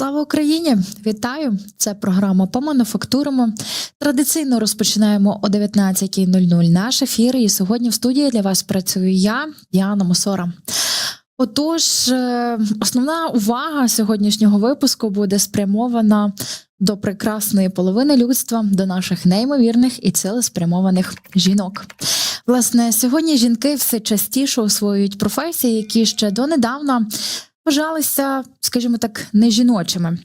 Слава Україні! Вітаю! Це програма по мануфактуримо. Традиційно розпочинаємо о 19.00 наш ефір. І сьогодні в студії для вас працюю я, Діана Мосора. Отож, е, основна увага сьогоднішнього випуску буде спрямована до прекрасної половини людства, до наших неймовірних і цілеспрямованих жінок. Власне, сьогодні жінки все частіше освоюють професії, які ще донедавна вважалися, скажімо так, не жіночими.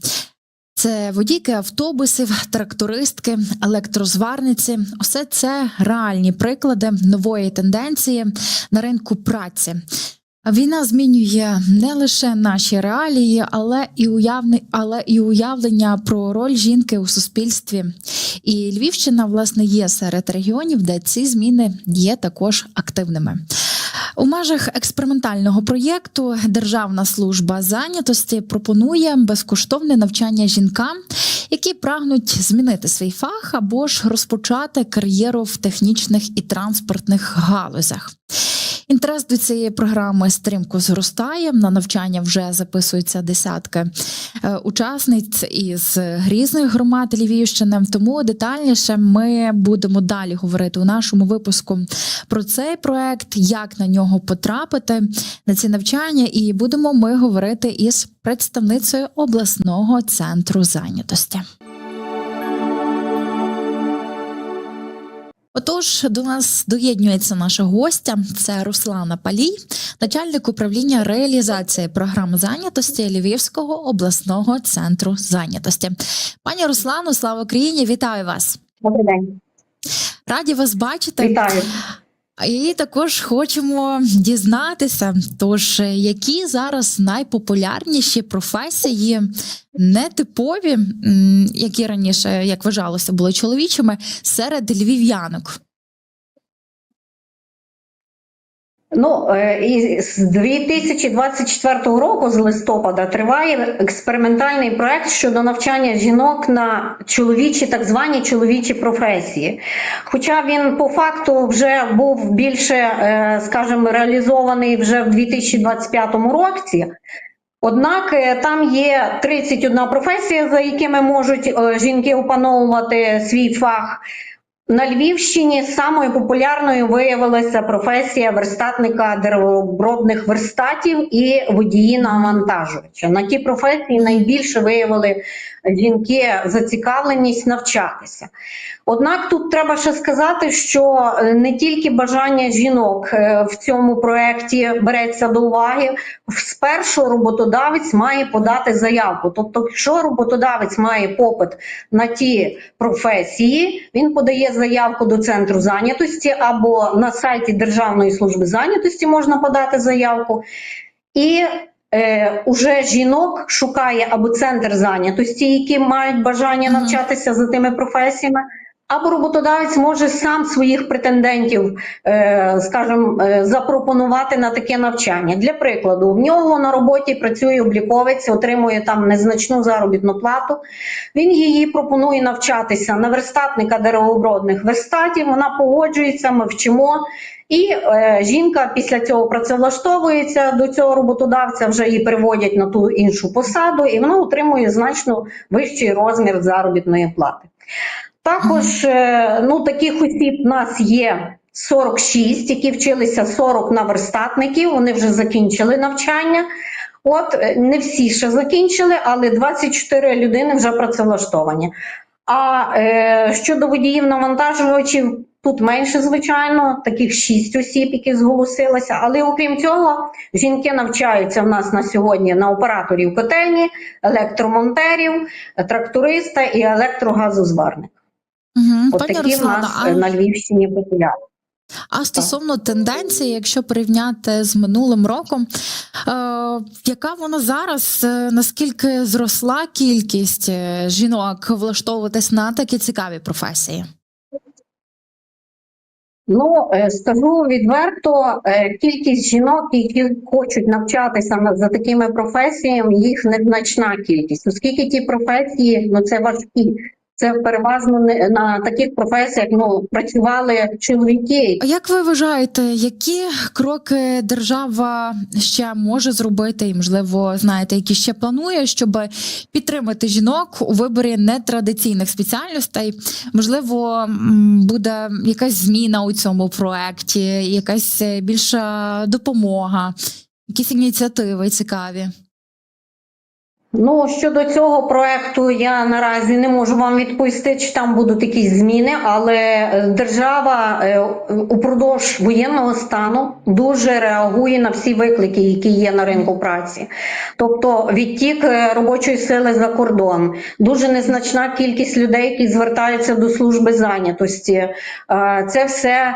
Це водійки автобусів, трактористки, електрозварниці. Усе це реальні приклади нової тенденції на ринку праці. Війна змінює не лише наші реалії, але і уявне, але і уявлення про роль жінки у суспільстві. І Львівщина, власне, є серед регіонів, де ці зміни є також активними. У межах експериментального проєкту Державна служба зайнятості пропонує безкоштовне навчання жінкам, які прагнуть змінити свій фах або ж розпочати кар'єру в технічних і транспортних галузях. Інтерес до цієї програми стрімко зростає. На навчання вже записуються десятки е, учасниць із різних громад Львівщини. Тому детальніше ми будемо далі говорити у нашому випуску про цей проект, як на нього потрапити на ці навчання, і будемо ми говорити із представницею обласного центру зайнятості. Отож, до нас доєднується наша гостя. Це Руслана Палій, начальник управління реалізації програм зайнятості Львівського обласного центру зайнятості. Пані Руслану, слава Україні! Вітаю вас! Добрий день. Раді вас бачити. Вітаю. І також хочемо дізнатися, тож які зараз найпопулярніші професії, нетипові, які раніше, як вважалося, були чоловічими, серед львів'янок. Ну е, і з 2024 року, з листопада, триває експериментальний проект щодо навчання жінок на чоловічі, так звані чоловічі професії. Хоча він по факту вже був більше, е, скажімо, реалізований вже в 2025 році. Однак е, там є 31 професія, за якими можуть жінки опановувати свій фах. На Львівщині самою популярною виявилася професія верстатника деревообробних верстатів і водії навантажувача. На ті професії найбільше виявили жінки зацікавленість навчатися. Однак тут треба ще сказати, що е, не тільки бажання жінок е, в цьому проєкті береться до уваги. Спершу роботодавець має подати заявку. Тобто, якщо роботодавець має попит на ті професії, він подає заявку до центру зайнятості або на сайті Державної служби зайнятості можна подати заявку. І е, уже жінок шукає або центр зайнятості, які мають бажання навчатися за тими професіями. Або роботодавець може сам своїх претендентів, е, скажімо, е, запропонувати на таке навчання. Для прикладу, в нього на роботі працює обліковець, отримує там незначну заробітну плату. Він її пропонує навчатися на верстатника деревообробних верстатів. Вона погоджується, ми вчимо. І е, жінка після цього працевлаштовується до цього роботодавця, вже її переводять на ту іншу посаду, і вона отримує значно вищий розмір заробітної плати. Також е, ну, таких осіб у нас є 46, які вчилися 40 на верстатників, вони вже закінчили навчання. От е, не всі ще закінчили, але 24 людини вже працевлаштовані. А е, щодо водіїв навантажувачів, тут менше, звичайно, таких 6 осіб, які зголосилися. Але окрім цього, жінки навчаються в нас на сьогодні на операторів котельні, електромонтерів, тракториста і електрогазозварника. Угу. От Пані такі в Руслана, нас а, на Львівщині популярні. а стосовно тенденції, якщо порівняти з минулим роком, е, яка вона зараз, е, наскільки зросла кількість е, жінок влаштовуватись на такі цікаві професії? Ну, е, скажу відверто, е, кількість жінок, які хочуть навчатися на- за такими професіями, їх незначна кількість, оскільки ті професії ну це важкі. Це переважно не на таких професіях ну, працювали чоловіки. Як ви вважаєте, які кроки держава ще може зробити, і можливо, знаєте, які ще планує, щоб підтримати жінок у виборі нетрадиційних спеціальностей? Можливо, буде якась зміна у цьому проекті, якась е, більша допомога, якісь ініціативи цікаві. Ну щодо цього проекту, я наразі не можу вам відповісти, чи там будуть якісь зміни, але е, держава е, упродовж воєнного стану дуже реагує на всі виклики, які є на ринку праці. Тобто відтік е, робочої сили за кордон, дуже незначна кількість людей, які звертаються до служби зайнятості. Це все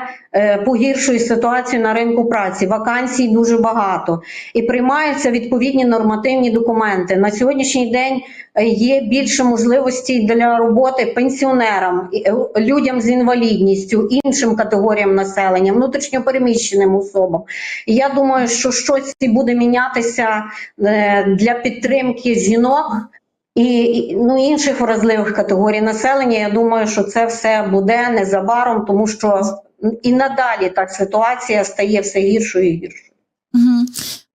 погіршує ситуацію на ринку праці. Вакансій дуже багато і приймаються відповідні нормативні документи. На сьогоднішній день е, є більше можливостей для роботи пенсіонерам, е, людям з інвалідністю, іншим категоріям населення, внутрішньопереміщеним особам. Я думаю, що щось буде мінятися е, для підтримки жінок. І, ну, інших вразливих категорій населення, я думаю, що це все буде незабаром, тому що і надалі та ситуація стає все гіршою і гіршою. Угу.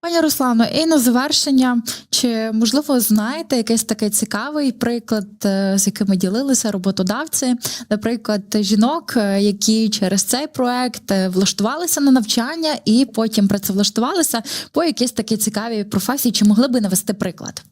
Пані Руслано, і на завершення, чи можливо знаєте якийсь такий цікавий приклад, е, з якими ділилися роботодавці, наприклад, жінок, е, які через цей проект е, влаштувалися на навчання і потім працевлаштувалися по якійсь такій цікавій професії, чи могли би навести приклад?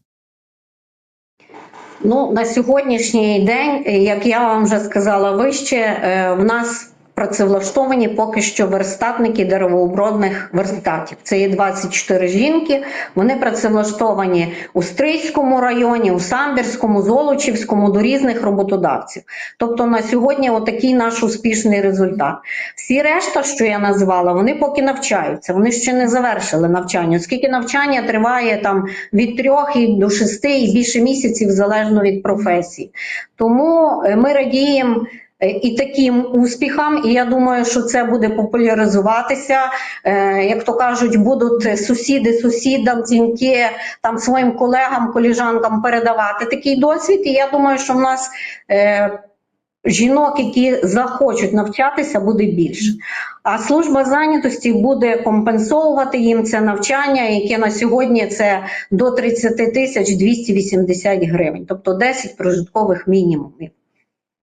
Ну, на сьогоднішній день, як я вам вже сказала вище, в нас працевлаштовані поки що верстатники деревообробних верстатів. Це є 24 жінки. Вони працевлаштовані у Стрийському районі, у Самбірському, Золочівському до різних роботодавців. Тобто на сьогодні отакий наш успішний результат. Всі решта, що я назвала, вони поки навчаються. Вони ще не завершили навчання, оскільки навчання триває там від трьох і до шести і більше місяців залежно від професії. Тому е, ми радіємо. Е, І таким успіхам, і я думаю, що це буде популяризуватися. Е, як то кажуть, будуть сусіди сусідам, дзвінки там своїм колегам, коліжанкам передавати такий досвід. І я думаю, що в нас е, жінок, які захочуть навчатися, буде більше. А служба зайнятості буде компенсовувати їм це навчання, яке на сьогодні це до 30 тисяч 280 гривень, тобто 10 прожиткових мінімумів.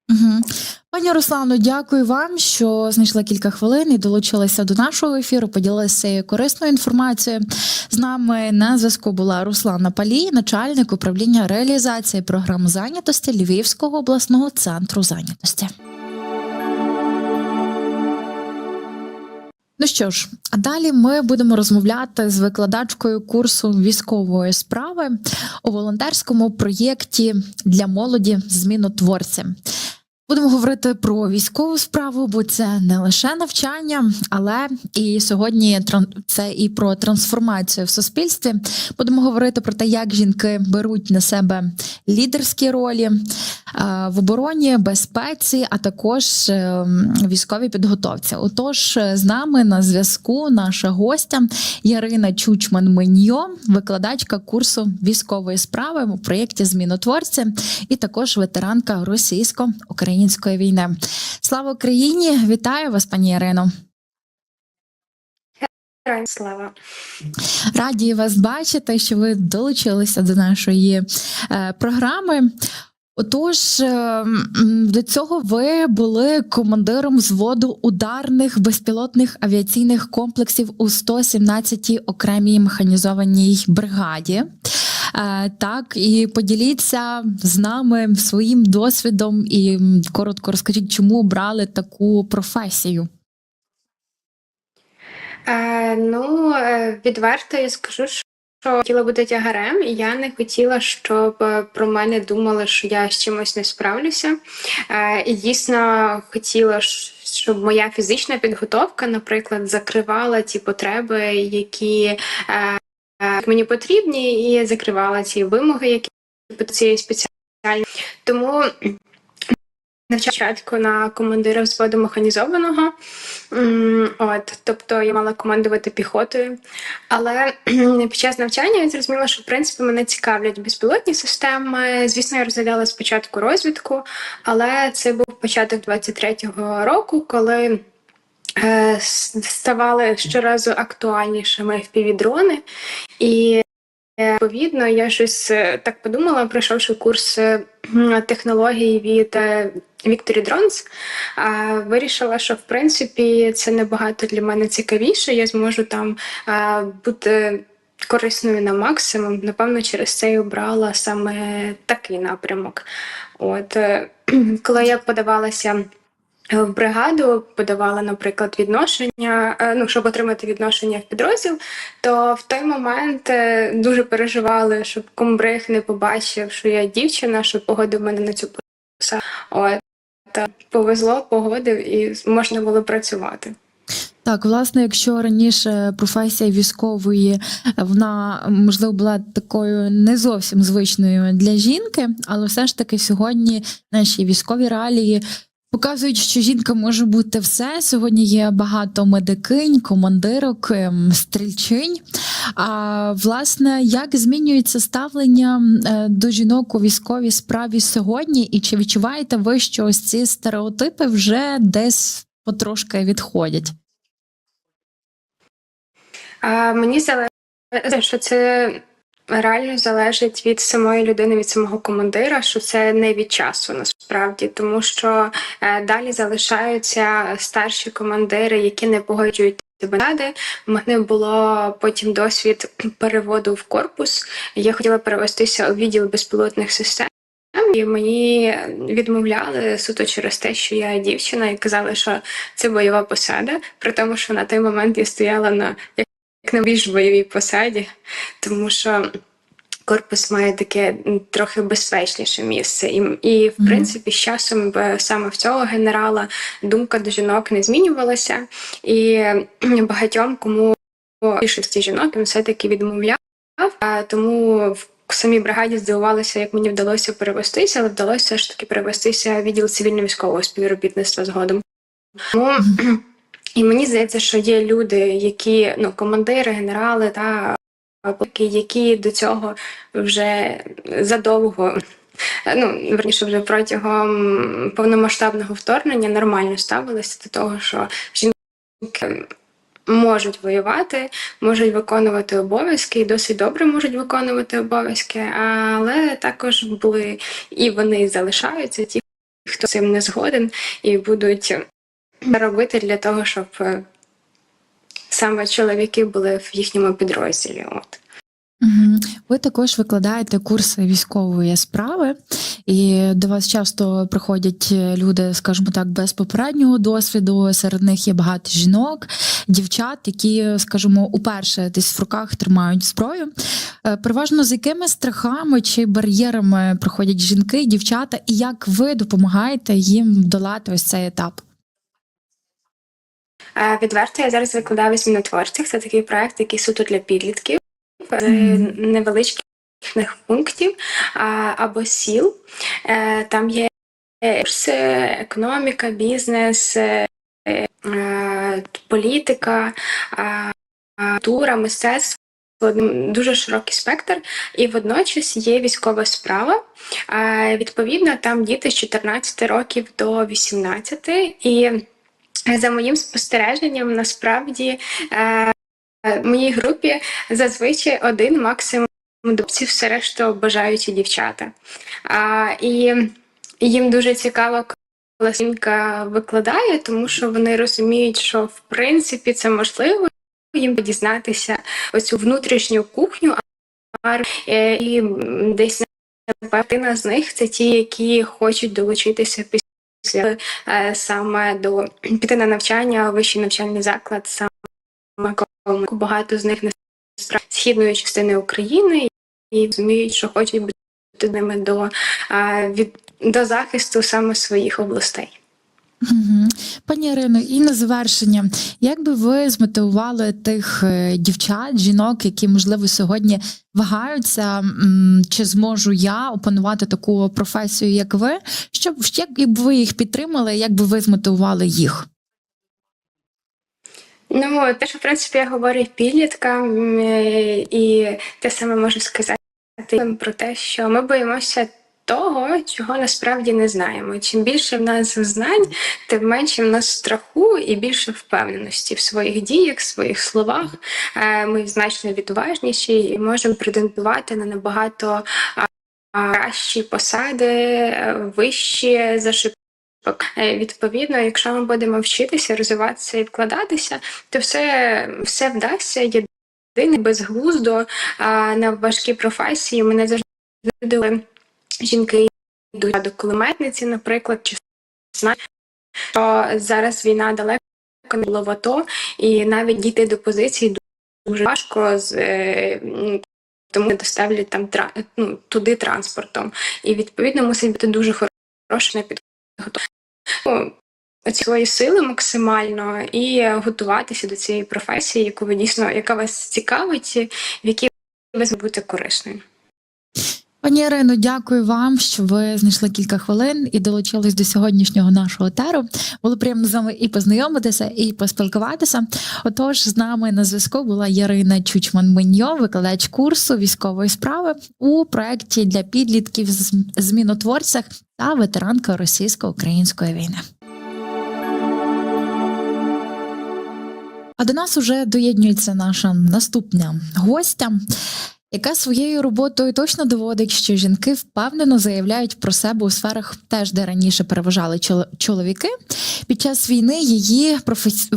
Угу. Пані Руслано, дякую вам, що знайшли кілька хвилин і долучилися до нашого ефіру. Поділилися корисною інформацією. З нами на зв'язку була Руслана Палій, начальник управління реалізації програм зайнятості Львівського обласного центру зайнятості. Ну що ж, а далі ми будемо розмовляти з викладачкою курсу військової справи у волонтерському проєкті для молоді змінотворці. Будемо говорити про військову справу, бо це не лише навчання, але і сьогодні це і про трансформацію в суспільстві. Будемо говорити про те, як жінки беруть на себе лідерські ролі е, в обороні, безпеці, а також е, військовій підготовці. Отож, з нами на зв'язку наша гостя Ярина Чучман-Меньйо, викладачка курсу військової справи у проєкті Змінотворці, і також ветеранка російсько-української війни. Слава Україні! Вітаю вас, пані Ірино. Слава. Раді вас бачити, що ви долучилися до нашої е, програми. Отож, е, до цього ви були командиром взводу ударних безпілотних авіаційних комплексів у 117-й окремій механізованій бригаді. Е, Так, і поділіться з нами своїм досвідом і коротко розкажіть, чому обрали таку професію. Е, ну, е, відверто я скажу, що хотіла бути тягарем, і я не хотіла, щоб е, про мене думали, що я з чимось не справлюся. Е, і дійсно хотіла, щоб моя фізична підготовка, наприклад, закривала ті потреби, які е, мені потрібні, і закривала ці вимоги, які по цієї спеціальності. Тому Навчатку на командира взводу механізованого. От, тобто я мала командувати піхотою. Але під час навчання я зрозуміла, що в принципі мене цікавлять безпілотні системи. Звісно, я розглядала спочатку розвідку, але це був початок 23-го року, коли ставали щоразу актуальнішими FPV-дрони. І е, відповідно я щось е, так подумала, пройшовши курс е, технологій від е, Drones, а, вирішила, що в принципі це набагато для мене цікавіше. Я зможу там бути корисною на максимум. Напевно, через це і обрала саме такий напрямок. От е, коли я подавалася. В бригаду подавала, наприклад, відношення, е, ну щоб отримати відношення в підрозділ, то в той момент е, дуже переживали, щоб комбриг не побачив, що я дівчина, що погодив мене на цю посаду. От та повезло, погодив і можна було працювати. Так, власне, якщо раніше професія військової вона можливо була такою не зовсім звичною для жінки, але все ж таки сьогодні наші військові реалії показують, що жінка може бути все. Сьогодні є багато медикинь, командирок, ем, стрільчинь. А власне, як змінюється ставлення е, до жінок у військовій справі сьогодні, і чи відчуваєте ви, що ось ці стереотипи вже десь потрошки відходять? А мені залежить, що це реально залежить від самої людини, від самого командира, що це не від часу насправді, тому що е, далі залишаються старші командири, які не погоджують. Ради в мене було потім досвід переводу в корпус. Я хотіла перевестися у відділ безпілотних систем. І мені відмовляли суто через те, що я дівчина, і казали, що це бойова посада, при тому, що на той момент я стояла на як на більш бойовій посаді, тому що корпус має таке трохи безпечніше місце. І, і в принципі, з часом саме в цього генерала думка до жінок не змінювалася, і багатьом кому більшості жінок він все-таки відмовляв. Тому в самій бригаді здивувалася, як мені вдалося перевестися, але вдалося ж таки перевестися в відділ цивільно-військового співробітництва згодом. Тому і мені здається, що є люди, які ну командири, генерали та які до цього вже задовго. Ну, верніше, вже протягом повномасштабного вторгнення нормально ставилися до того, що жінки можуть воювати, можуть виконувати обов'язки і досить добре можуть виконувати обов'язки, але також були і вони залишаються, ті, хто цим не згоден, і будуть робити для того, щоб е, саме чоловіки були в їхньому підрозділі. От. Ви також викладаєте курси військової справи, і до вас часто приходять люди, скажімо так, без попереднього досвіду. Серед них є багато жінок, дівчат, які, скажімо, уперше десь в руках тримають зброю. Е, Переважно з якими страхами чи бар'єрами приходять жінки, дівчата, і як ви допомагаєте їм долати ось цей етап? Е, Відверто я зараз викладаю змінотворцях. Це такий проект, який суто для підлітків з невеличких пунктів або сіл. Е, Там є курси, економіка, бізнес, е, е, політика, культура, мистецтво. Дуже широкий спектр, і водночас є військова справа. Е, Відповідно, там діти з 14 років до 18. І за моїм спостереженням, насправді е, в моїй групі зазвичай один максимум допців, все решта бажаючі дівчата. А, і їм дуже цікаво, коли жінка викладає, тому що вони розуміють, що в принципі це можливо їм дізнатися оцю внутрішню кухню, е, і десь напевно з них це ті, які хочуть долучитися після саме до піти на навчання, вищий навчальний заклад, саме багато з них не східної частини України і розуміють, що хочуть бути ними до, е, від, до захисту саме своїх областей. Пані Ірино, і на завершення, як би ви змотивували тих е, дівчат, жінок, які можливо сьогодні вагаються, чи зможу я опанувати таку професію, як ви? Щоб як би ви їх підтримали, як би ви змотивували їх? Ну, те, що в принципі я говорю підліткам, і те саме можу сказати про те, що ми боїмося того, чого насправді не знаємо. Чим більше в нас знань, тим менше в нас страху і більше впевненості в своїх діях, в своїх словах. Е, Ми значно відважніші і можемо претендувати на набагато кращі посади, е, вищі за шиб- Е, Відповідно, якщо ми будемо вчитися, розвиватися і вкладатися, то все, все вдасться. Єдине безглуздо на важкі професії. Мене завжди жінки йдуть до кулеметниці, наприклад, чи знають, що зараз війна далеко не було в АТО, і навіть дійти до позиції дуже важко з. е, Тому не доставлять там тра- ну, туди транспортом. І відповідно мусить бути дуже хороша підготовка ну, оці сили максимально і готуватися до цієї професії, яку ви дійсно, яка вас цікавить, в якій ви бути корисною. Пані Ірино, дякую вам, що ви знайшли кілька хвилин і долучились до сьогоднішнього нашого теру. Було приємно з вами і познайомитися, і поспілкуватися. Отож, з нами на зв'язку була Ярина Чучман-Меньо, викладач курсу військової справи у проєкті для підлітків змінотворцях та ветеранка російсько-української війни. А до нас уже доєднується наша наступна гостя, яка своєю роботою точно доводить, що жінки впевнено заявляють про себе у сферах, теж де раніше переважали чол- чоловіки. Під час війни її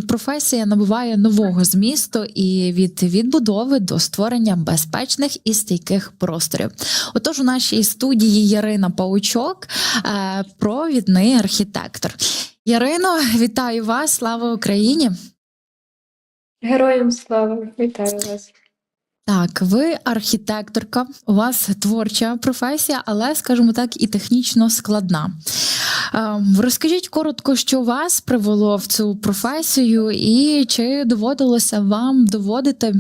професія набуває нового змісту і від відбудови до створення безпечних і стійких просторів. Отож, у нашій студії Ярина Паучок, е, провідний архітектор. Ярино, вітаю вас! Слава Україні! Героям слава, вітаю вас. Так, ви архітекторка, у вас творча професія, але, скажімо так, і технічно складна. Ем, Розкажіть коротко, що вас привело в цю професію, і чи доводилося вам доводити,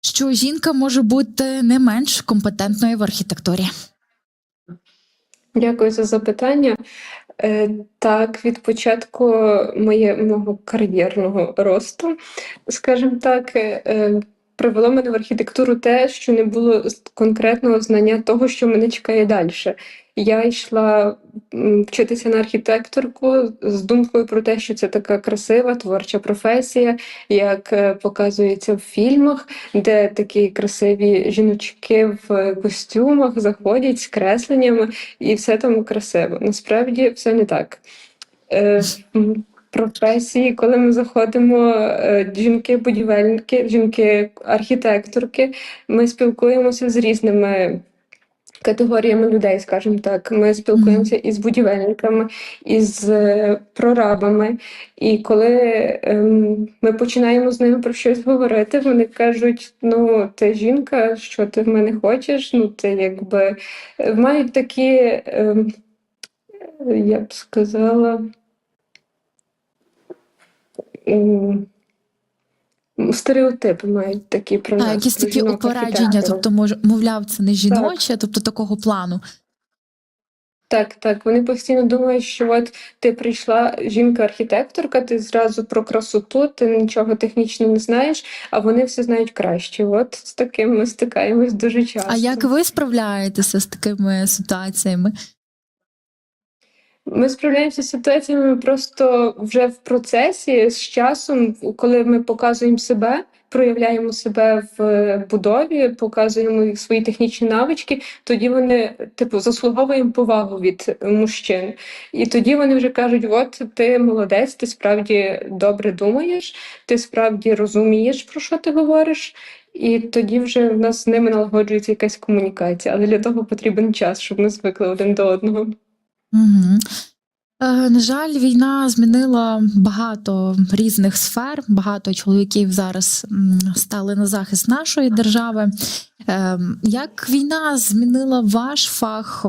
що жінка може бути не менш компетентною в архітектурі? Дякую за запитання. Е, Так, від початку моє, мого кар'єрного росту, скажімо так, е, е, привело мене в архітектуру те, що не було конкретного знання того, що мене чекає далі. Я йшла вчитися на архітекторку з думкою про те, що це така красива творча професія, як е, показується в фільмах, де такі красиві жіночки в костюмах заходять з кресленнями, і все там красиво. Насправді все не так. Професії, коли ми заходимо, е, жінки-будівельники, жінки-архітекторки, ми спілкуємося з різними. Категоріями людей, скажімо так, ми спілкуємося із будівельниками, із е, прорабами. І коли ем, ми починаємо з ними про щось говорити, вони кажуть: ну, ти жінка, що ти в мене хочеш? Ну, ти якби е, мають такі, ем, я б сказала, стереотипи мають такі про А, нас, якісь такі жінок упередження, тобто, мож, мовляв, це не жіноче, тобто такого плану. Так, так. Вони постійно думають, що от ти прийшла жінка-архітекторка, ти зразу про красоту, ти нічого технічно не знаєш, а вони все знають краще. От з таким ми стикаємось дуже часто. А як ви справляєтеся з такими ситуаціями? Ми справляємося з ситуаціями просто вже в процесі з часом, коли ми показуємо себе, проявляємо себе в будові, показуємо свої технічні навички, тоді вони, типу, заслуговуємо повагу від мужчин. І тоді вони вже кажуть: от ти молодець, ти справді добре думаєш, ти справді розумієш, про що ти говориш. І тоді вже в нас з ними налагоджується якась комунікація, але для того потрібен час, щоб ми звикли один до одного. Угу. На жаль, війна змінила багато різних сфер. Багато чоловіків зараз стали на захист нашої держави. Е, як війна змінила ваш фах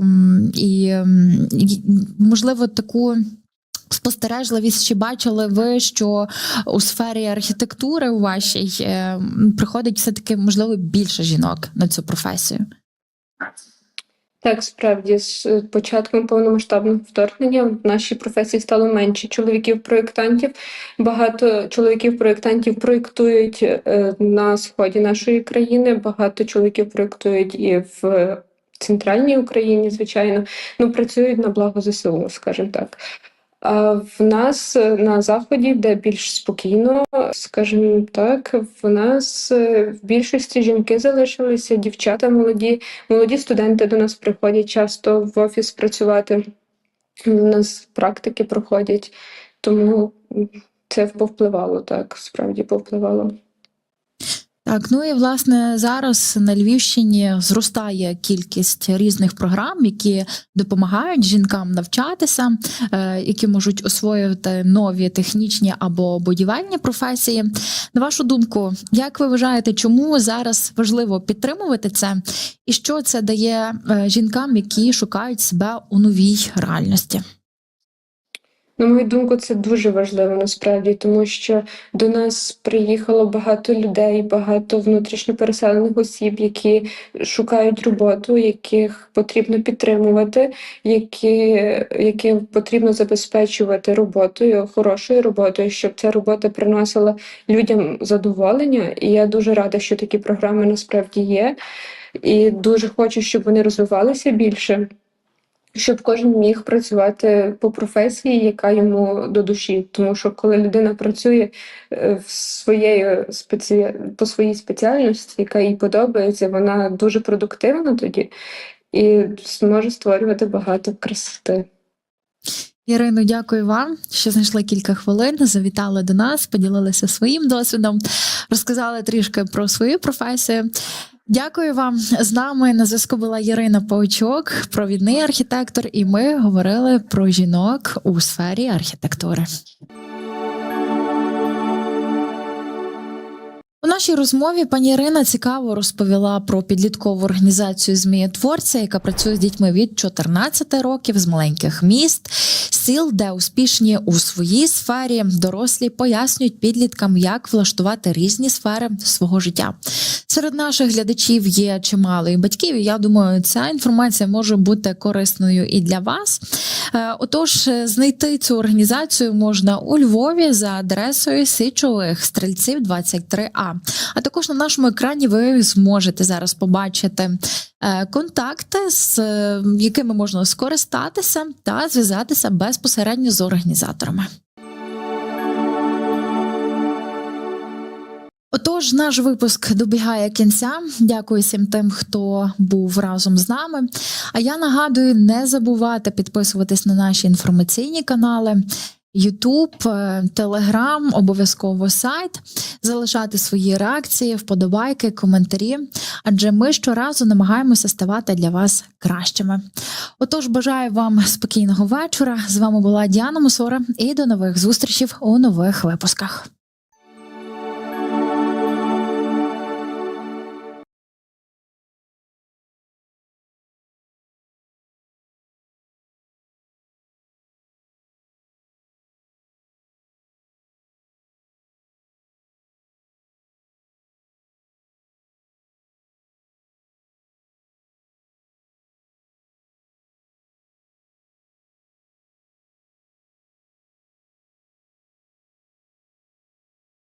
і, можливо, таку спостережливість, чи бачили ви, що у сфері архітектури у вашій е, приходить все-таки можливо більше жінок на цю професію? Так, справді, з е, початком повномасштабного вторгнення в нашій професії стало менше чоловіків-проєктантів. Багато чоловіків-проєктантів проєктують е, на сході нашої країни, багато чоловіків проєктують і в центральній Україні, звичайно, ну працюють на благо ЗСУ, скажімо так. В нас е, на заході, де більш спокійно, скажімо так, в нас е, в більшості жінки залишилися, дівчата молоді, молоді студенти до нас приходять часто в офіс працювати. У нас практики проходять, тому це повпливало так, справді повпливало. Так, ну і власне зараз на Львівщині зростає кількість різних програм, які допомагають жінкам навчатися, е, які можуть освоювати нові технічні або будівельні професії. На вашу думку, як ви вважаєте, чому зараз важливо підтримувати це, і що це дає е, жінкам, які шукають себе у новій реальності? На мою думку, це дуже важливо насправді, тому що до нас приїхало багато людей, багато внутрішньопереселених осіб, які шукають роботу, яких потрібно підтримувати, які, які потрібно забезпечувати роботою, хорошою роботою, щоб ця робота приносила людям задоволення. І я дуже рада, що такі програми насправді є. І дуже хочу, щоб вони розвивалися більше щоб кожен міг працювати по професії, яка йому до душі. Тому що коли людина працює е, в своєю спеці... по своїй спеціальності, яка їй подобається, вона дуже продуктивна тоді і зможе створювати багато красоти. Ірино, дякую вам, що знайшли кілька хвилин, завітали до нас, поділилися своїм досвідом, розказали трішки про свою професію. Дякую вам. З нами на зв'язку була Ірина Паучок, провідний архітектор, і ми говорили про жінок у сфері архітектури. Нашій розмові пані Ірина цікаво розповіла про підліткову організацію Змієтворця, яка працює з дітьми від 14 років з маленьких міст, сіл, де успішні у своїй сфері дорослі пояснюють підліткам, як влаштувати різні сфери свого життя. Серед наших глядачів є чимало і батьків. і Я думаю, ця інформація може бути корисною і для вас. Е, Отож, знайти цю організацію можна у Львові за адресою Січових стрільців 23А. А також на нашому екрані ви зможете зараз побачити е, контакти, з е, якими можна скористатися та зв'язатися безпосередньо з організаторами. Отож, наш випуск добігає кінця. Дякую всім тим, хто був разом з нами. А я нагадую, не забувати підписуватись на наші інформаційні канали. Ютуб, Телеграм, обов'язково сайт, залишати свої реакції, вподобайки, коментарі. Адже ми щоразу намагаємося ставати для вас кращими. Отож, бажаю вам спокійного вечора. З вами була Діана Мусора і до нових зустрічей у нових випусках.